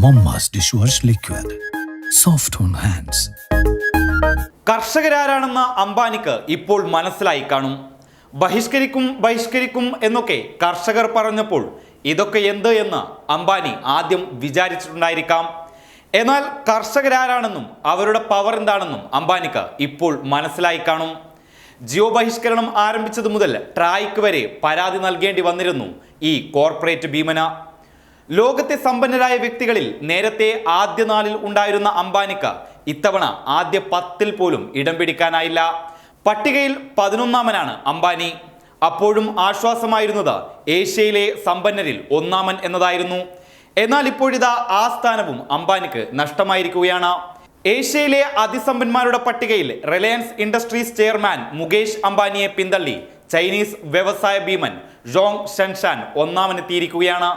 Momma's dishwash liquid soft on hands കർഷകരാരാണെന്ന് അംബാനിക്ക് ഇപ്പോൾ മനസ്സിലായി കാണും. ബഹിഷ്കരിക്കും ബഹിഷ്കരിക്കും എന്നൊക്കെ കർഷകർ പറഞ്ഞപ്പോൾ ഇതൊക്കെ എന്ത് എന്ന് അംബാനി ആദ്യം വിചാരിച്ചിട്ടുണ്ടായിരിക്കാം. എന്നാൽ കർഷകരാരാണെന്നും അവരുടെ പവർ എന്താണെന്നും അംബാനിക്ക് ഇപ്പോൾ മനസ്സിലായി കാണും. ജിയോ ബഹിഷ്കരണം ആരംഭിച്ചത് മുതൽ ട്രായ്ക്ക് വരെ പരാതി നൽകേണ്ടി വന്നിരുന്നു ഈ കോർപ്പറേറ്റ് ഭീമന. ലോകത്തെ സമ്പന്നരായ വ്യക്തികളിൽ നേരത്തെ ആദ്യ നാളിൽ ഉണ്ടായിരുന്ന അംബാനിക്ക് ഇത്തവണ ആദ്യ പത്തിൽ പോലും ഇടം പിടിക്കാനായില്ല. പട്ടികയിൽ പതിനൊന്നാമനാണ് അംബാനി. അപ്പോഴും ആശ്വാസമായിരുന്നത് ഏഷ്യയിലെ സമ്പന്നരിൽ ഒന്നാമൻ എന്നതായിരുന്നു. എന്നാൽ ഇപ്പോഴിതാ ആ സ്ഥാനവും അംബാനിക്ക് നഷ്ടമായിരിക്കുകയാണ്. ഏഷ്യയിലെ അതിസമ്പന്മാരുടെ പട്ടികയിൽ റിലയൻസ് ഇൻഡസ്ട്രീസ് ചെയർമാൻ മുകേഷ് അംബാനിയെ പിന്തള്ളി ചൈനീസ് വ്യവസായ ഭീമൻ ജോങ് ഷൻഷാൻ ഒന്നാമനെത്തിയിരിക്കുകയാണ്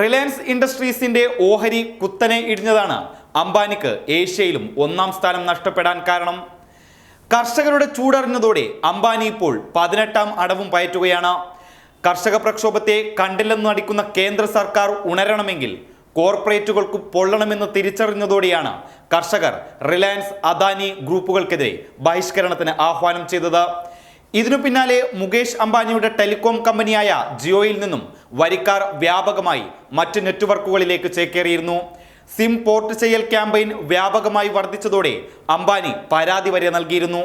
റിലയൻസ് ഇൻഡസ്ട്രീസിന്റെ ഓഹരി കുത്തനെ ഇടിഞ്ഞതാണ്. അംബാനിക്ക് ഏഷ്യയിലും ഒന്നാം സ്ഥാനം നഷ്ടപ്പെടാൻ കാരണം. കർഷകരുടെ ചൂടറിഞ്ഞതോടെ അംബാനി ഇപ്പോൾ പതിനെട്ടാം അടവും പയറ്റുകയാണ്. കർഷക പ്രക്ഷോഭത്തെ കണ്ടില്ലെന്ന് നടിക്കുന്ന കേന്ദ്ര സർക്കാർ ഉണരണമെങ്കിൽ കോർപ്പറേറ്റുകൾക്ക് പൊള്ളണമെന്ന് തിരിച്ചറിഞ്ഞതോടെയാണ് കർഷകർ റിലയൻസ് അദാനി ഗ്രൂപ്പുകൾക്കെതിരെ ബഹിഷ്കരണത്തിന് ആഹ്വാനം ചെയ്തത്. ഇതിനു പിന്നാലെ മുകേഷ് അംബാനിയുടെ ടെലികോം കമ്പനിയായ ജിയോയിൽ നിന്നും വരിക്കാർ വ്യാപകമായി മറ്റ് നെറ്റ്വർക്കുകളിലേക്ക് ചേക്കേറിയിരുന്നു. സിം പോർട്ട് ചെയ്യൽ ക്യാമ്പയിൻ വ്യാപകമായി വർദ്ധിച്ചതോടെ അംബാനി പരാതി വരെ നൽകിയിരുന്നു.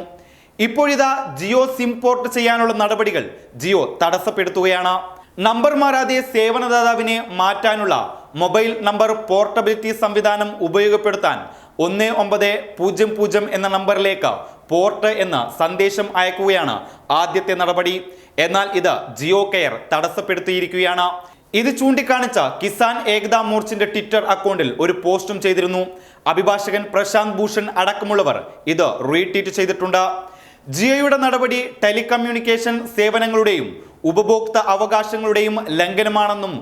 ഇപ്പോഴിതാ ജിയോ സിം പോർട്ട് ചെയ്യാനുള്ള നടപടികൾ ജിയോ തടസ്സപ്പെടുത്തുകയാണ്. നമ്പർ മാറാതെ സേവനദാതാവിനെ മാറ്റാനുള്ള മൊബൈൽ നമ്പർ പോർട്ടബിലിറ്റി സംവിധാനം ഉപയോഗപ്പെടുത്താൻ ഒന്ന് ഒമ്പത് പൂജ്യം പൂജ്യം എന്ന നമ്പറിലേക്ക് പോർട്ട് എന്ന സന്ദേശം അയക്കുകയാണ് ആദ്യത്തെ നടപടി. എന്നാൽ ഇത് ജിയോ കെയർ തടസ്സപ്പെടുത്തിയിരിക്കുകയാണ്. ഇത് ചൂണ്ടിക്കാണിച്ച കിസാൻ ഏകതാ മോർച്ചിന്റെ ട്വിറ്റർ അക്കൗണ്ടിൽ ഒരു പോസ്റ്റും ചെയ്തിരുന്നു. അഭിഭാഷകൻ പ്രശാന്ത് ഭൂഷൺ അടക്കമുള്ളവർ ഇത് റീട്വീറ്റ് ചെയ്തിട്ടുണ്ട്. ജിയോയുടെ നടപടി ടെലികമ്മ്യൂണിക്കേഷൻ സേവനങ്ങളുടെയും ഉപഭോക്തൃ അവകാശങ്ങളുടെയും ലംഘനമാണെന്നും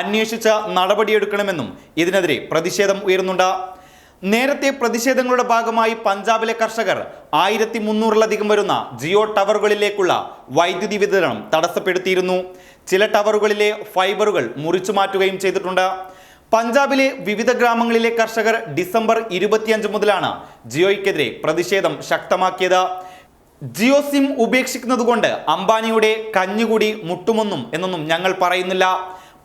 അന്വേഷിച്ച് നടപടിയെടുക്കണമെന്നും ഇതിനെതിരെ പ്രതിഷേധം ഉയരുന്നുണ്ട്. നേരത്തെ പ്രതിഷേധങ്ങളുടെ ഭാഗമായി പഞ്ചാബിലെ കർഷകർ ആയിരത്തി മുന്നൂറിലധികം വരുന്ന ജിയോ ടവറുകളിലേക്കുള്ള വൈദ്യുതി വിതരണം തടസ്സപ്പെടുത്തിയിരുന്നു. ചില ടവറുകളിലെ ഫൈബറുകൾ മുറിച്ചു മാറ്റുകയും ചെയ്തിട്ടുണ്ട്. പഞ്ചാബിലെ വിവിധ ഗ്രാമങ്ങളിലെ കർഷകർ ഡിസംബർ ഇരുപത്തിയഞ്ച് മുതലാണ് ജിയോയ്ക്കെതിരെ പ്രതിഷേധം ശക്തമാക്കിയത്. ജിയോ സിം ഉപേക്ഷിക്കുന്നതുകൊണ്ട് അംബാനിയുടെ കഞ്ഞുകൂടി മുട്ടുമെന്നും എന്നൊന്നും ഞങ്ങൾ പറയുന്നില്ല.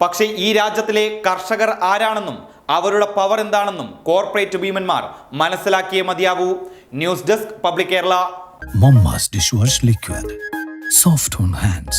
പക്ഷേ ഈ രാജ്യത്തിലെ കർഷകർ ആരാണെന്നും അവരുടെ പവർ എന്താണെന്നും കോർപ്പറേറ്റ് ഭീമന്മാർ മനസ്സിലാക്കിയേ മതിയാവൂ. News desk public Kerala. Momma's dishwash liquid soft on hands.